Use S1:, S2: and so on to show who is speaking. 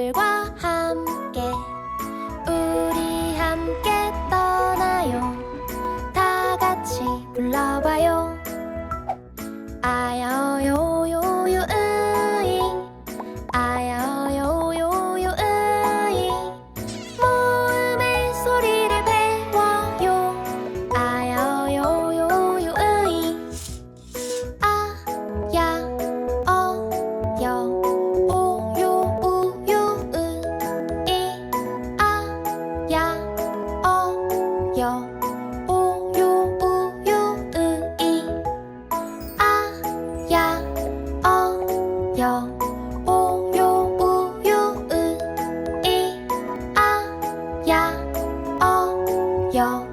S1: 여러분들과 함께 우리 함께 떠나요. 다 같이 불러봐요. 아여요. 呀哦有